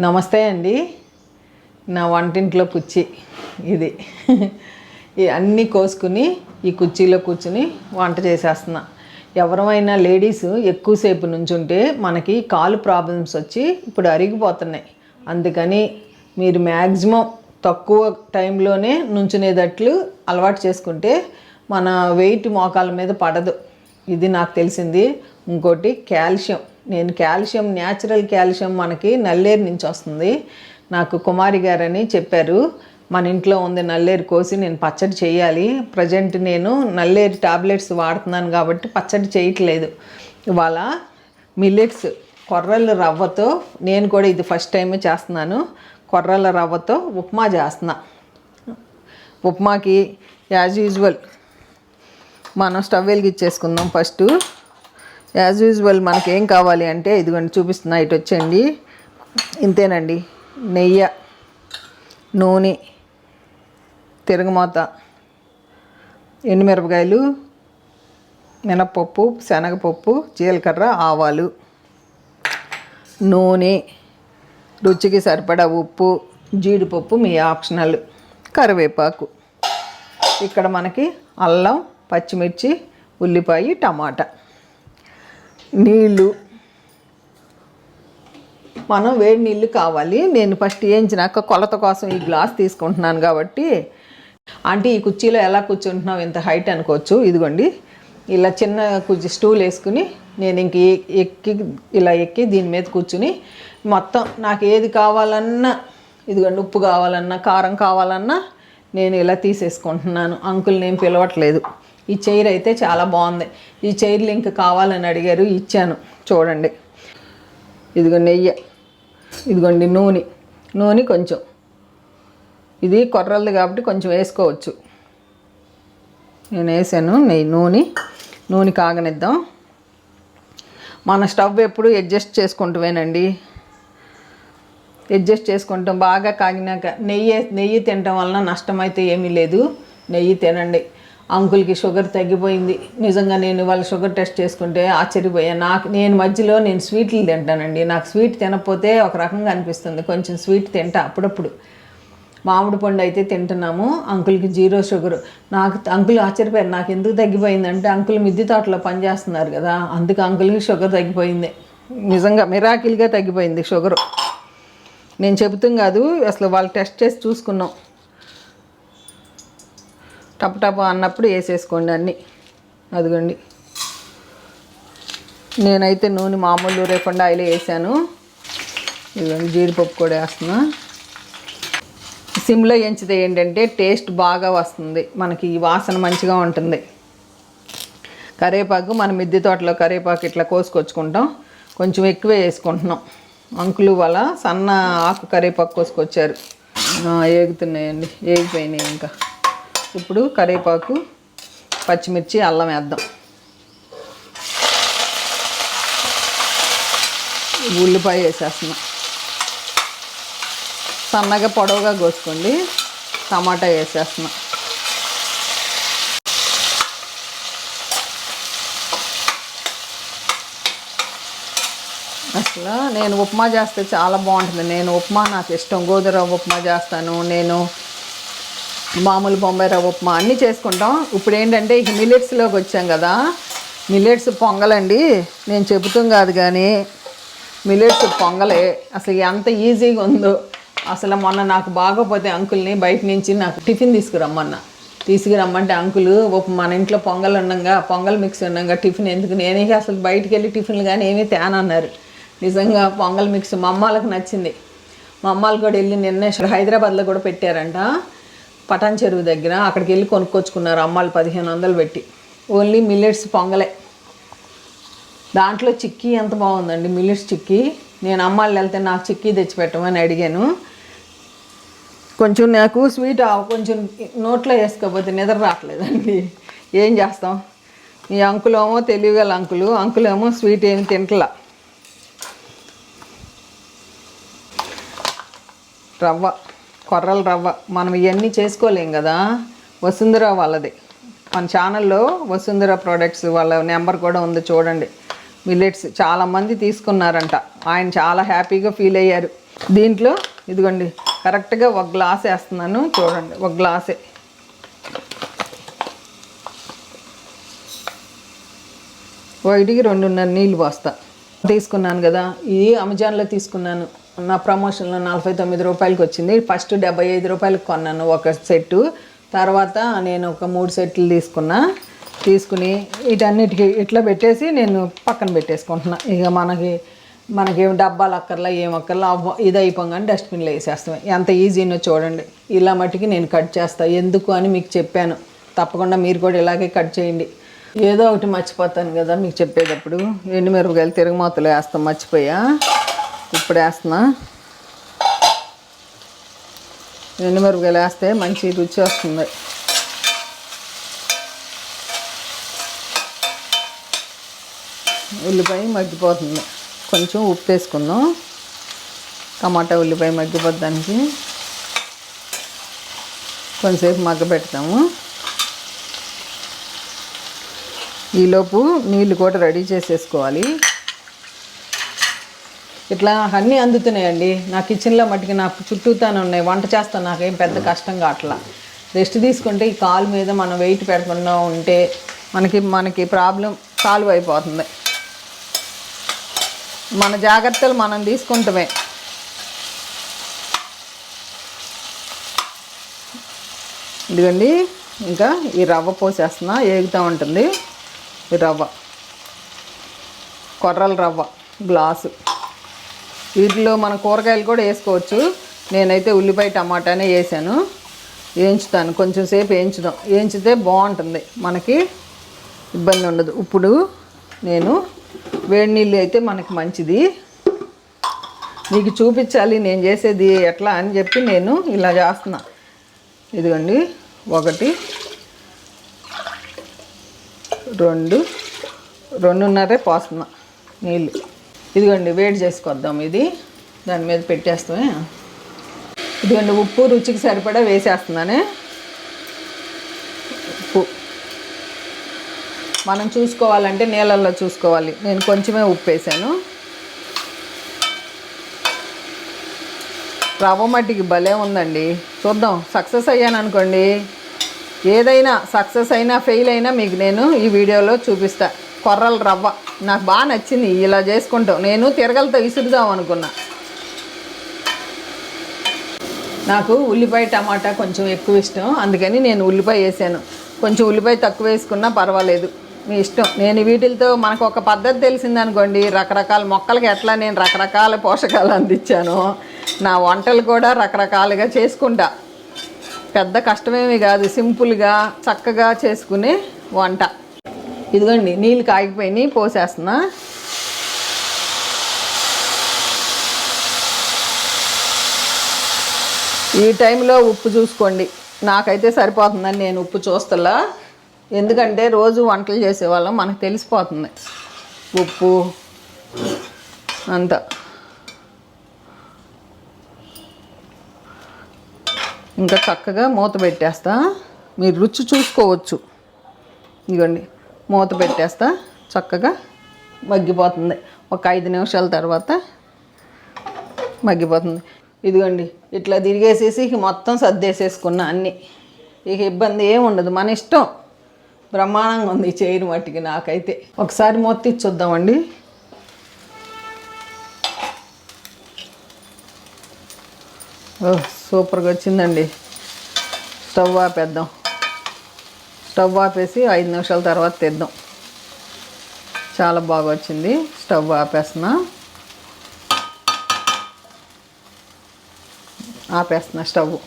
నమస్తే అండి. నా వంటింట్లో కుర్చీ ఇది. ఈ అన్నీ కోసుకుని ఈ కుర్చీలో కూర్చుని వంట చేసేస్తున్నా. ఎవరమైనా లేడీస్ ఎక్కువసేపు నుంచుంటే మనకి కాలు ప్రాబ్లమ్స్ వచ్చి ఇప్పుడు అరిగిపోతున్నాయి. అందుకని మీరు మ్యాక్సిమం తక్కువ టైంలోనే నుంచునేటట్లు అలవాటు చేసుకుంటే మన వెయిట్ మోకాల మీద పడదు. ఇది నాకు తెలిసింది. ఇంకోటి కాల్షియం. నేను కాల్షియం న్యాచురల్ కాల్షియం మనకి నల్లేరు నుంచి వస్తుంది. నాకు కుమారి గారని చెప్పారు. మన ఇంట్లో ఉంది నల్లేరు కోసి నేను పచ్చడి చేయాలి. ప్రజెంట్ నేను నల్లేరు టాబ్లెట్స్ వాడుతున్నాను కాబట్టి పచ్చడి చేయట్లేదు. ఇవాళ మిల్లెట్స్ కొర్రల రవ్వతో నేను కూడా ఇది ఫస్ట్ టైమే చేస్తున్నాను. కొర్రల రవ్వతో ఉప్మా చేస్తున్నా. ఉప్మాకి యాజ్ యూజువల్ మనం స్టవ్ వెలిగించేసుకుందాం ఫస్ట్. యాజ్ యూజువల్ మనకి ఏం కావాలి అంటే ఇదిగోండి చూపిస్తున్నా ఇటు వచ్చేయండి. ఇంతేనండి. నెయ్యి నూనె తిరగమాత ఎండుమిరపకాయలు మినప్పప్పు శనగపప్పు జీలకర్ర ఆవాలు నూనె రుచికి సరిపడా ఉప్పు జీడిపప్పు మీ ఆప్షనల్ కరివేపాకు. ఇక్కడ మనకి అల్లం పచ్చిమిర్చి ఉల్లిపాయ టమాటా. నీళ్ళు. మనం వేడి నీళ్ళు కావాలి. నేను ఫస్ట్ వేయించినాక కొలత కోసం ఈ గ్లాస్ తీసుకుంటున్నాను కాబట్టి. అంటే ఈ కుర్చీలో ఎలా కూర్చుంటున్నావు? ఇంత హైట్ అనుకోవచ్చు. ఇదిగోండి. ఇలా చిన్న కుర్చీ స్టూల్ వేసుకుని నేను ఇంక ఎక్కి ఇలా ఎక్కి దీని మీద కూర్చుని మొత్తం నాకు ఏది కావాలన్నా ఇదిగోండి ఉప్పు కావాలన్నా కారం కావాలన్నా నేను ఇలా తీసేసుకుంటున్నాను. అంకుల్ నేను పిలవట్లేదు. ఈ చైర్ అయితే చాలా బాగుంది. ఈ చైర్ లింక్ కావాలని అడిగారు ఇచ్చాను. చూడండి. ఇదిగో నెయ్యి. ఇదిగోండి నూనె. నూనె కొంచెం. ఇది కొర్రలది కాబట్టి కొంచెం వేసుకోవచ్చు. నేను వేసాను నెయ్యి నూనె. నూనె కాగనిద్దాం. మన స్టవ్ ఎప్పుడు అడ్జస్ట్ చేసుకుంటామేనండి అడ్జస్ట్ చేసుకుంటాం. బాగా కాగినాక నెయ్యి నెయ్యి తినటం వలన నష్టం అయితే ఏమీ లేదు. నెయ్యి తినండి. అంకుల్కి షుగర్ తగ్గిపోయింది. నిజంగా నేను వాళ్ళ షుగర్ టెస్ట్ చేసుకుంటే ఆశ్చర్యపోయాను నాకు నేను మధ్యలో నేను స్వీట్లు తింటానండి. నాకు స్వీట్ తినకపోతే ఒక రకంగా అనిపిస్తుంది. కొంచెం స్వీట్ తింటా అప్పుడప్పుడు. మామిడి పండు అయితే తింటున్నాము. అంకుల్కి జీరో షుగర్. నాకు అంకుల్ ఆశ్చర్యపోయారు. నాకు ఎందుకు తగ్గిపోయిందంటే అంకుల్ మిద్దె తోటలో పనిచేస్తున్నారు కదా. అందుకు అంకుల్కి షుగర్ తగ్గిపోయింది. నిజంగా మిరాకిల్గా తగ్గిపోయింది షుగర్. నేను చెబుతాం కాదు అసలు వాళ్ళు టెస్ట్ చేసి చూసుకున్నాం. టప్ టప్ అన్నప్పుడు వేసేసుకోండి అన్నీ. అదిగోండి. నేనైతే నూనె మామూలు రేపండి ఆయిల్ వేసాను. ఇదిగోండి జీడిపప్పు కూడా వేస్తున్నా. సిమ్లో ఎంచితే ఏంటంటే టేస్ట్ బాగా వస్తుంది. మనకి ఈ వాసన మంచిగా ఉంటుంది. కరివేపాకు మన మిద్దె తోటలో కరివేపాకు ఇట్లా కోసుకొచ్చుకుంటాం. కొంచెం ఎక్కువే వేసుకుంటున్నాం. అంకులు వల్ల సన్న ఆకు కరివేపాకు కోసుకొచ్చారు. ఏగుతున్నాయండి. ఏగిపోయినాయి ఇంకా. ఇప్పుడు కరివేపాకు పచ్చిమిర్చి అల్లం వేద్దాం. ఉల్లిపాయ వేసేస్తున్నాం. సన్నగా పొడవుగా కోసుకోండి. టమాటా వేసేస్తున్నాం. అసలు నేను ఉప్మా చేస్తే చాలా బాగుంటుంది. నేను ఉప్మా నాకు ఇష్టం. గోధుమ ఉప్మా చేస్తాను. నేను మామూలు బొంబాయి రవ్వ ఉప్మా అన్నీ చేసుకుంటాం. ఇప్పుడు ఏంటంటే మిల్లెట్స్లోకి వచ్చాం కదా మిల్లెట్స్ పొంగలండి. నేను చెబుతాం కాదు కానీ మిల్లెట్స్ పొంగలే. అసలు ఎంత ఈజీగా ఉందో. అసలు మొన్న నాకు బాగోపోతే అంకుల్ని బయట నుంచి నాకు టిఫిన్ తీసుకురమ్మన్నా. తీసుకురమ్మంటే అంకులు ఒక మన ఇంట్లో పొంగల్ ఉండగా పొంగల్ మిక్స్ ఉండగా టిఫిన్ ఎందుకు? నేనే అసలు బయటికి వెళ్ళి టిఫిన్లు కానీ ఏమీ తేనన్నారు. నిజంగా పొంగల్ మిక్స్ మా అమ్మాలకు నచ్చింది. మా అమ్మాలు కూడా వెళ్ళి నిన్న హైదరాబాద్లో కూడా పెట్టారంట. పటాన్ చెరువు దగ్గర అక్కడికి వెళ్ళి కొనుక్కొచ్చుకున్నారు. అమ్మాలు పదిహేను వందలు పెట్టి. ఓన్లీ మిల్లెట్స్ పొంగలే. దాంట్లో చిక్కీ ఎంత బాగుందండి. మిల్లెట్స్ చిక్కీ. నేను అమ్మాళ్ళు వెళ్తే నాకు చిక్కీ తెచ్చిపెట్టమని అడిగాను. కొంచెం నాకు స్వీట్ కొంచెం నోట్లో వేసుకోకపోతే నిద్ర రావట్లేదండి. ఏం చేస్తాం? ఈ అంకులేమో తెలివిగల అంకులు. అంకులేమో స్వీట్ ఏమి తింటలా. రవ్వ. కొర్రల రవ్వ. మనం ఇవన్నీ చేసుకోలేం కదా? వసుంధర వాళ్ళది. మన ఛానల్లో వసుంధర ప్రోడక్ట్స్ వాళ్ళ నెంబర్ కూడా ఉంది చూడండి. మిల్లెట్స్ చాలామంది తీసుకున్నారంట. ఆయన చాలా హ్యాపీగా ఫీల్ అయ్యారు. దీంట్లో ఇదిగోండి కరెక్ట్గా ఒక గ్లాస్ వేస్తున్నాను చూడండి ఒక గ్లాసే వైట్కి రెండున్నర నీళ్ళు పోస్తా. తీసుకున్నాను కదా ఇది అమెజాన్లో తీసుకున్నాను. నా ప్రమోషన్లో నలభై తొమ్మిది రూపాయలకి వచ్చింది. ఫస్ట్ డెబ్బై ఐదు రూపాయలకి కొన్నాను ఒక సెట్టు తర్వాత నేను ఒక మూడు సెట్లు తీసుకున్నా. తీసుకుని వీటన్నిటికీ ఇట్లా పెట్టేసి నేను పక్కన పెట్టేసుకుంటున్నా. ఇక మనకి మనకి ఏం డబ్బాలు అక్కర్లా ఏం అక్కర్లా అవ్వ- ఇది అయిపోగానే డస్ట్బిన్లో వేసేస్తాం. ఎంత ఈజీనో చూడండి. ఇలా మట్టుకి నేను కట్ చేస్తా. ఎందుకు అని మీకు చెప్పాను. తప్పకుండా మీరు కూడా ఇలాగే కట్ చేయండి. ఏదో ఒకటి మర్చిపోతాను కదా మీకు చెప్పేటప్పుడు. ఎండు మిరపకాయలు తిరగమాతలు వేస్తాం మర్చిపోయా? ఇప్పుడు వేస్తున్నా ఎండుమిరపకాయలు వేస్తే మంచి రుచి వస్తుంది. ఉల్లిపాయ మగ్గిపోతుంది. కొంచెం ఉప్పు వేసుకుందాం. టమాటా ఉల్లిపాయ మగ్గిపోద్దానికి కొంచెంసేపు మగ్గ పెడతాము ఈలోపు నీళ్ళు కూడా రెడీ చేసేసుకోవాలి. ఇట్లా అన్నీ అందుతున్నాయండి. నా కిచెన్లో మట్టుకి నా చుట్టూతానే ఉన్నాయి. వంట చేస్తాను నాకేం పెద్ద కష్టం కావట్లా. రెస్ట్ తీసుకుంటే ఈ కాలు మీద మనం వెయిట్ పెట్టకుండా ఉంటే మనకి మనకి ప్రాబ్లం సాల్వ్ అయిపోతుంది. మన జాగ్రత్తలు మనం తీసుకుంటామే. ఇదిగండి ఇంకా ఈ రవ్వ పోసేస్తున్నా. ఏగుతూ ఉంటుంది. ఈ రవ్వ. కొర్రల రవ్వ గ్లాసు. వీటిలో మన కూరగాయలు కూడా వేసుకోవచ్చు. నేనైతే ఉల్లిపాయ టమాటానే వేసాను. వేయించుతాను. కొంచెం సేపు వేయించుదాం వేయించితే బాగుంటుంది. మనకి ఇబ్బంది ఉండదు. ఇప్పుడు నేను వేడి నీళ్ళు అయితే మనకి మంచిది. మీకు చూపించాలి నేను చేసేది ఎట్లా అని చెప్పి నేను ఇలా చేస్తున్నా. ఇదిగోండి. ఒకటి రెండు రెండున్నరే పోస్తున్నా నీళ్ళు. ఇదిగోండి వేడి చేసుకొద్దాం ఇది. దాని మీద పెట్టేస్తామే. ఇదిగోండి ఉప్పు రుచికి సరిపడా వేసేస్తున్నానే. ఉప్పు. మనం చూసుకోవాలంటే నీళ్ళల్లో చూసుకోవాలి. నేను కొంచెమే ఉప్పు వేసాను. రవ్వ మట్టికి భలే ఉందండి. చూద్దాం సక్సెస్ అయ్యాను అనుకోండి. ఏదైనా సక్సెస్ అయినా ఫెయిల్ అయినా మీకు నేను ఈ వీడియోలో చూపిస్తా. కొర్రల రవ్వ. నాకు బాగా నచ్చింది ఇలా చేసుకుంటాం. నేను తిరగలతో విసురుదాం అనుకున్నా. నాకు ఉల్లిపాయ టమాటా కొంచెం ఎక్కువ ఇష్టం. అందుకని నేను ఉల్లిపాయ వేసాను. కొంచెం ఉల్లిపాయ తక్కువ వేసుకున్నా పర్వాలేదు. మీ ఇష్టం. నేను వీటితో మనకు ఒక పద్ధతి తెలిసిందనుకోండి రకరకాల మొక్కలకి ఎట్లా నేను రకరకాల పోషకాలు అందించాను నా వంటలు కూడా రకరకాలుగా చేసుకుంటా. పెద్ద కష్టమేమి కాదు. సింపుల్గా చక్కగా చేసుకునే వంట. ఇదిగోండి నీళ్ళు కాగిపోయినాయి పోసేస్తున్నా. ఈ టైంలో ఉప్పు చూసుకోండి. నాకైతే సరిపోతుందని నేను ఉప్పు చూస్తలా. ఎందుకంటే రోజు వంటలు చేసేవాళ్ళం మనకు తెలిసిపోతుంది. ఉప్పు అంతా. ఇంకా చక్కగా మూత పెట్టేస్తా. మీరు రుచి చూసుకోవచ్చు. ఇదిగోండి. మూత పెట్టేస్తా. చక్కగా మగ్గిపోతుంది. ఒక ఐదు నిమిషాల తర్వాత మగ్గిపోతుంది. ఇదిగోండి ఇట్లా తిరిగేసేసి మొత్తం సర్దేసేసుకున్నా అన్నీ. ఇక ఇబ్బంది ఏమి ఉండదు. మన ఇష్టం. బ్రహ్మాండంగా ఉంది ఈ మట్టికి నాకైతే. ఒకసారి మూత ఇచ్చుద్దామండి చూద్దామండి సూపర్గా వచ్చిందండి. స్టవ్ ఆపేద్దాం. స్టవ్ ఆపేసి ఐదు నిమిషాల తర్వాత తెద్దాం చాలా బాగా వచ్చింది స్టవ్ ఆపేస్తున్నా. ఆపేస్తున్నా స్టవ్.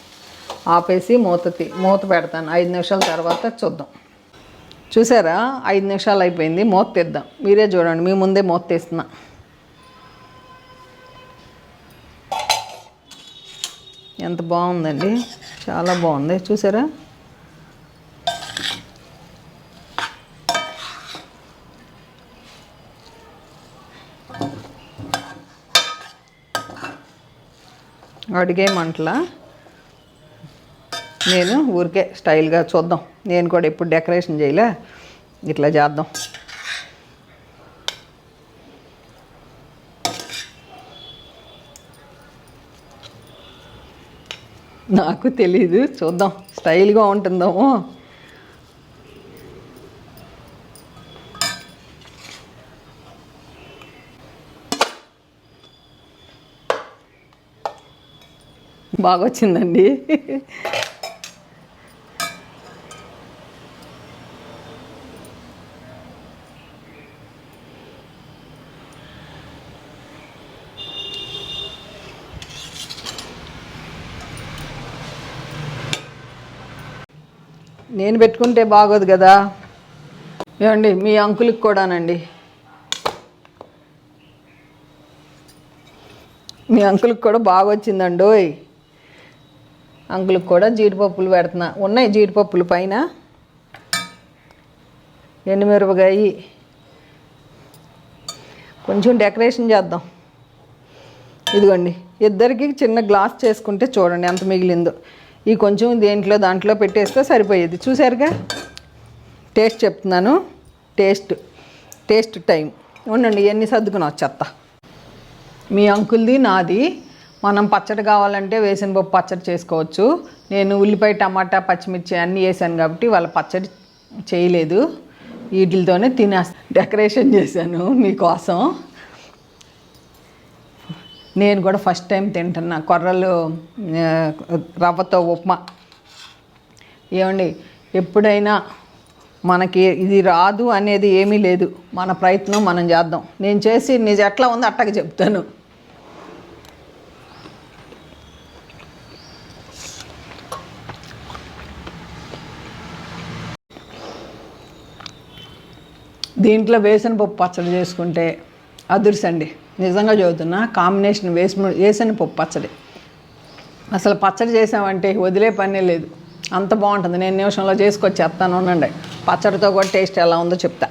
ఆపేసి మూత మూత పెడతాను. ఐదు నిమిషాల తర్వాత చూద్దాం. చూసారా? ఐదు నిమిషాలు అయిపోయింది. మూత తెద్దాం. మీరే చూడండి. మీ ముందే మూత తీస్తున్నా. ఎంత బాగుందండి. చాలా బాగుంది. చూసారా? అడిగేయమంటలా నేను ఊరికే స్టైల్గా చూద్దాం. నేను కూడా ఎప్పుడు డెకరేషన్ చేయలే. ఇట్లా చేద్దాం. నాకు తెలీదు. చూద్దాం. స్టైల్గా ఉంటుందేమో. బాగా వచ్చిందండి నేను పెట్టుకుంటే బాగోదు కదా. ఏమండి మీ అంకులకి కూడానండి. మీ అంకులకి కూడా బాగా వచ్చిందండోయ్ అంకులకు కూడా జీడిపప్పులు పెడుతున్నా. ఉన్నాయి జీడిపప్పులు పైన. ఎండుమిరపకాయ. కొంచెం డెకరేషన్ చేద్దాం. ఇదిగోండి. ఇద్దరికి చిన్న గ్లాస్ చేసుకుంటే చూడండి ఎంత మిగిలిందో. ఈ కొంచెం దేంట్లో దాంట్లో పెట్టేస్తే సరిపోయేది. చూసారుగా? టేస్ట్ చెప్తున్నాను. టేస్ట్. Taste time. ఉండండి ఎన్ని సర్దుకుని వచ్చేస్తా మీ అంకుల్ది నాది మనం పచ్చడి కావాలంటే వేసిన పప్పు పచ్చడి చేసుకోవచ్చు. నేను ఉల్లిపాయ టమాటా పచ్చిమిర్చి అన్నీ వేసాను కాబట్టి వాళ్ళ పచ్చడి చేయలేదు. వీటితోనే తినే డెకరేషన్ చేశాను మీకోసం. నేను కూడా ఫస్ట్ టైం తింటున్నా. కొర్రలు రవ్వతో ఉప్మా. ఏమండి? ఎప్పుడైనా మనకి ఇది రాదు అనేది ఏమీ లేదు. మన ప్రయత్నం మనం చేద్దాం. నేను చేసి నిజ ఎట్లా ఉందో అట్టగా చెప్తాను. దీంట్లో వేసిన పప్పు పచ్చడి చేసుకుంటే అదుర్సండి నిజంగా చదువుతున్నా కాంబినేషన్ వేసిన వేసిన పప్పు పచ్చడి. అసలు పచ్చడి చేసామంటే వదిలే పనే లేదు. అంత బాగుంటుంది. నేను నిమిషంలో చేసుకొచ్చేస్తాను ఉండండి. పచ్చడితో కూడా టేస్ట్ ఎలా ఉందో చెప్తా.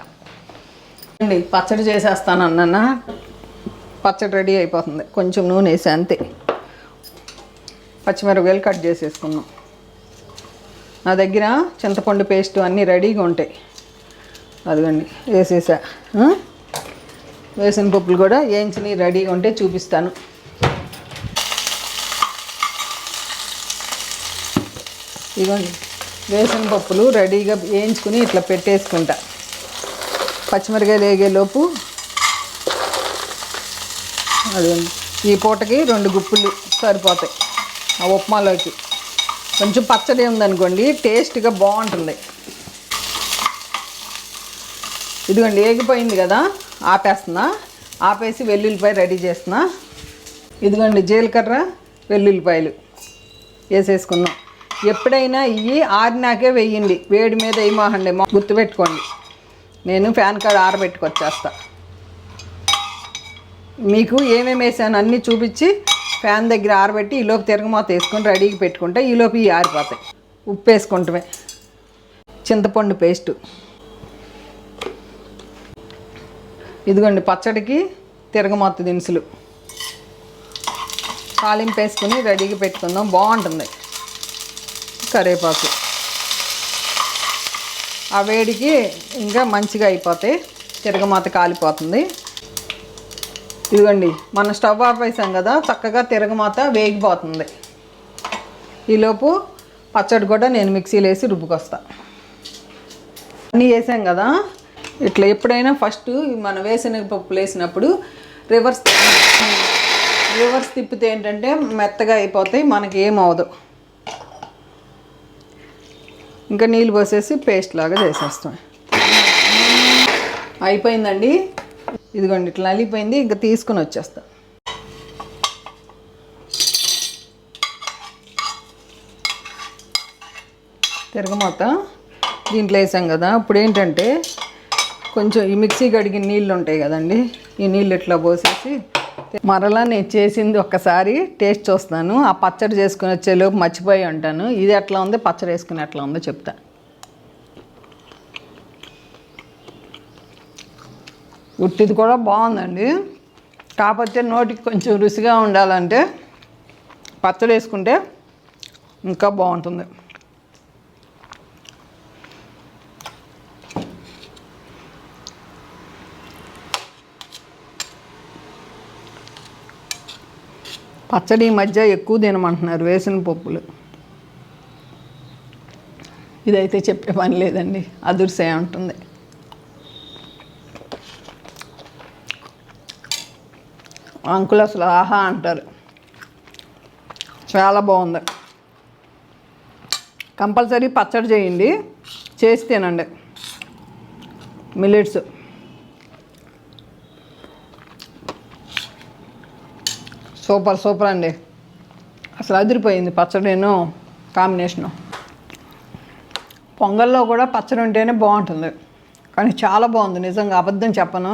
అండి పచ్చడి చేసేస్తాను అన్న పచ్చడి రెడీ అయిపోతుంది. కొంచెం నూనె వేసి అంతే. పచ్చిమిరపకాయలు కట్ చేసేసుకున్నాం. నా దగ్గర చింతపండు పేస్ట్ అన్నీ రెడీగా ఉంటాయి. అదిగండి వేసేసా. వేసిన పప్పులు కూడా వేయించినవి రెడీగా ఉంటే చూపిస్తాను. ఇదిగోండి వేసిన పప్పులు రెడీగా వేయించుకుని ఇట్లా పెట్టేసుకుంటా. పచ్చిమిరకాయలు వేగేలోపు అదిగోండి ఈ పూటకి రెండు గుప్పులు సరిపోతాయి. ఆ ఉప్మాలోకి. కొంచెం పచ్చడి ఉందనుకోండి టేస్ట్గా బాగుంటుంది. ఇదిగోండి ఏగిపోయింది కదా ఆపేస్తున్నా. ఆపేసి వెల్లుల్లిపాయ రెడీ చేస్తున్నా. ఇదిగోండి జీలకర్ర వెల్లుల్లిపాయలు వేసేసుకుందాం ఎప్పుడైనా ఇవి ఆరినాకే వెయ్యండి వేడి మీద వేయమాకండి మా గుర్తుపెట్టుకోండి. నేను ఫ్యాన్ కార్డ్ ఆరబెట్టుకొచ్చేస్తా. మీకు ఏమేమి వేసాను అన్నీ చూపించి ఫ్యాన్ దగ్గర ఆరబెట్టి ఈలోపు తిరగమాత వేసుకొని రెడీకి పెట్టుకుంటే ఈలోపు ఇవి ఆరిపోతాయి. ఉప్పు వేసుకుంటమే చింతపండు పేస్టు. ఇదిగోండి పచ్చడికి తిరగమాత దినుసులు. తాలింపు వేసుకుని రెడీగా పెట్టుకుందాం. బాగుంటుంది. కరివేపాకు. ఆ వేడికి ఇంకా మంచిగా అయిపోతాయి తిరగమాత కాలిపోతుంది. ఇదిగోండి మనం స్టవ్ ఆఫ్ వేసాం కదా చక్కగా తిరగమాత వేగిపోతుంది. ఈలోపు పచ్చడి కూడా నేను మిక్సీలో వేసి రుబ్బుకొస్తా. అన్నీ వేసాం కదా ఇట్లా ఎప్పుడైనా ఫస్ట్ మనం వేసిన వేసినప్పుడు రివర్స్ రివర్స్ తిప్పితే ఏంటంటే మెత్తగా అయిపోతాయి మనకి ఏమవదు ఇంకా నీళ్ళు పోసేసి పేస్ట్ లాగా చేసేస్తాం. అయిపోయిందండి. ఇదిగోండి ఇట్లా నలిగిపోయింది ఇంకా తీసుకుని వచ్చేస్తా. తిరగమాత దీంట్లో వేసాం కదా ఇప్పుడు ఏంటంటే కొంచెం ఈ మిక్సీ కడిగిన నీళ్ళు ఉంటాయి కదండి ఈ నీళ్ళు ఇట్లా పోసేసి మరలా నేను చేసింది ఒక్కసారి టేస్ట్ చూస్తాను. ఆ పచ్చడి చేసుకుని వచ్చేలోపు మర్చిపోయి ఉంటాను. ఇది ఎట్లా ఉంది? పచ్చడి వేసుకుని ఎట్లా ఉందో చెప్తా. ఉట్టిది కూడా బాగుందండి. కాకపోతే నోటికి కొంచెం రుచిగా ఉండాలంటే పచ్చడి వేసుకుంటే ఇంకా బాగుంటుంది. పచ్చడి మధ్య ఎక్కువ తినమంటున్నారు వేసిన పప్పులు. ఇదైతే చెప్పే పని లేదండి అదుర్సే ఉంటుంది అంకులు అసలు ఆహా అంటారు. చాలా బాగుంది. కంపల్సరీ పచ్చడి చేయండి చేసి తినండి. మిల్లెట్స్. సూపర్ సూపర్ అండి. అసలు అదిరిపోయింది పచ్చడిను కాంబినేషను. పొంగల్లో కూడా పచ్చడి ఉంటేనే బాగుంటుంది. కానీ చాలా బాగుంది నిజంగా అబద్ధం చెప్పను.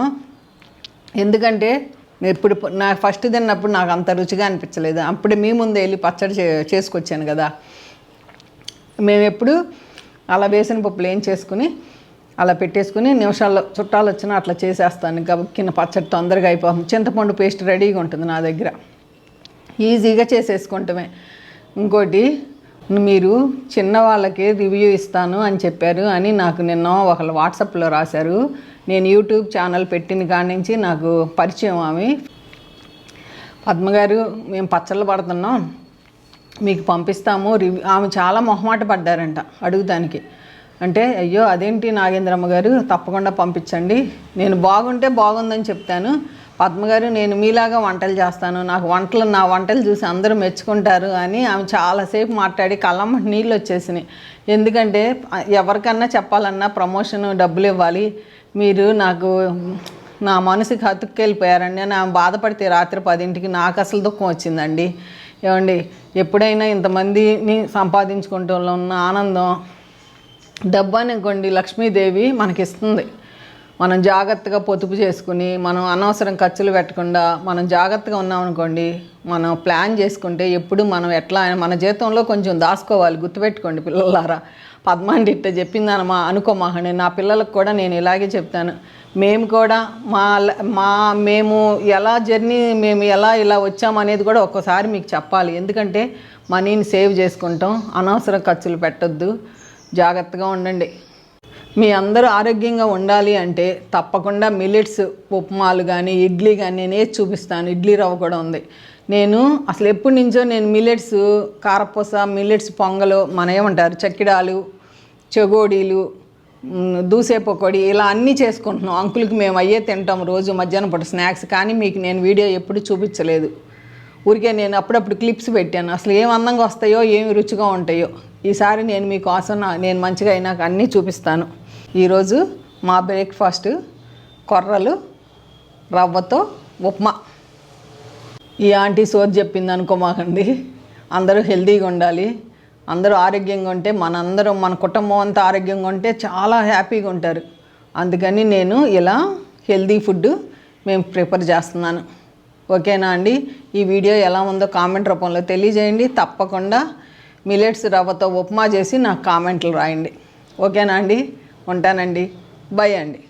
ఎందుకంటే నేను ఇప్పుడు నా ఫస్ట్ తిన్నప్పుడు నాకు అంత రుచిగా అనిపించలేదు. అప్పుడే మీ ముందే వెళ్ళి పచ్చడి చే చేసుకొచ్చాను కదా. మేము ఎప్పుడు అలా వేసిన పప్పులు ఏం చేసుకుని అలా పెట్టేసుకుని నిమిషాల్లో చుట్టాలు వచ్చినా అట్లా చేసేస్తాను. గబక్కిన పచ్చడి తొందరగా అయిపోతుంది. చింతపండు పేస్ట్ రెడీగా ఉంటుంది నా దగ్గర. ఈజీగా చేసేసుకుంటమే. ఇంకోటి మీరు చిన్న వాళ్ళకి రివ్యూ ఇస్తాను అని చెప్పారు అని నాకు నిన్న ఒకళ్ళు వాట్సాప్లో రాశారు. నేను యూట్యూబ్ ఛానల్ పెట్టిన కాడి నుంచి నాకు పరిచయం ఆమె. పద్మగారు మేము పచ్చళ్ళు పడుతున్నాం. మీకు పంపిస్తాము. రివ్యూ ఆమె చాలా మొహమాట పడ్డారంట అడుగుదానికి. అంటే అయ్యో అదేంటి నాగేంద్రమ్మ గారు? తప్పకుండా పంపించండి. నేను బాగుంటే బాగుందని చెప్తాను. పద్మగారు నేను మీలాగా వంటలు చేస్తాను నాకు వంటలు నా వంటలు చూసి అందరూ మెచ్చుకుంటారు అని ఆమె చాలాసేపు మాట్లాడి కళ్ళమ్మ నీళ్ళు వచ్చేసినాయి. ఎందుకంటే ఎవరికన్నా చెప్పాలన్నా ప్రమోషన్ డబ్బులు ఇవ్వాలి. మీరు నాకు నా మనసుకి హతుక్కెళ్ళిపోయారండి అని ఆమె బాధపడితే రాత్రి పదింటికి నాకు అసలు దుఃఖం వచ్చిందండి. ఏమండి ఎప్పుడైనా ఇంతమందిని సంపాదించుకుంటూ ఉన్న ఆనందం డబ్బు అనుకోండి లక్ష్మీదేవి మనకిస్తుంది. మనం జాగ్రత్తగా పొదుపు చేసుకుని మనం అనవసరం ఖర్చులు పెట్టకుండా మనం జాగ్రత్తగా ఉన్నామనుకోండి మనం ప్లాన్ చేసుకుంటే ఎప్పుడు మనం ఎట్లా మన జీతంలో కొంచెం దాచుకోవాలి. గుర్తుపెట్టుకోండి పిల్లలారా. పద్మాండి ఇట్ట చెప్పిందనమా? అనుకోమాహండి నా పిల్లలకు కూడా నేను ఇలాగే చెప్తాను. మేము కూడా మా మా మేము ఎలా జర్నీ మేము ఎలా ఇలా వచ్చామనేది కూడా ఒక్కసారి మీకు చెప్పాలి. ఎందుకంటే మనీని సేవ్ చేసుకుంటాం. అనవసర ఖర్చులు పెట్టొద్దు. జాగ్రత్తగా ఉండండి. మీ అందరూ ఆరోగ్యంగా ఉండాలి అంటే తప్పకుండా మిల్లెట్స్ ఉప్మాలు కానీ ఇడ్లీ కానీ నేను ఏది చూపిస్తాను. ఇడ్లీ రవ్వ కూడా ఉంది. నేను అసలు ఎప్పటి నుంచో నేను మిల్లెట్స్ కారపూస మిల్లెట్స్ పొంగలు మన ఏమంటారు చక్కిడాలు చెగోడీలు దూసే పకోడి ఇలా అన్నీ చేసుకుంటున్నాం. అంకుల్కి మేము అయ్యే తింటాం రోజు మధ్యాహ్నం పూట స్నాక్స్. కానీ మీకు నేను వీడియో ఎప్పుడు చూపించలేదు. ఊరికే నేను అప్పుడప్పుడు క్లిప్స్ పెట్టాను. అసలు ఏం అందంగా వస్తాయో ఏమి రుచిగా ఉంటాయో. ఈసారి నేను మీకోసం నేను మంచిగా అయినాక అన్నీ చూపిస్తాను. ఈరోజు మా బ్రేక్ఫాస్ట్ కొర్రలు రవ్వతో ఉప్మా. ఈ ఆంటీ సోర్ చెప్పింది అనుకోమాకండి. అందరూ హెల్తీగా ఉండాలి. అందరూ ఆరోగ్యంగా ఉంటే మనందరం మన కుటుంబం అంతా ఆరోగ్యంగా ఉంటే చాలా హ్యాపీగా ఉంటారు. అందుకని నేను ఇలా హెల్తీ ఫుడ్ మేము ప్రిపేర్ చేస్తున్నాను. ఓకేనా అండి? ఈ వీడియో ఎలా ఉందో కామెంట్ రూపంలో తెలియజేయండి. తప్పకుండా మిలెట్స్ రవ్వతో ఉప్మా చేసి నాకు కామెంట్లు రాయండి. ఓకేనా అండి? ఉంటానండి. బై అండి.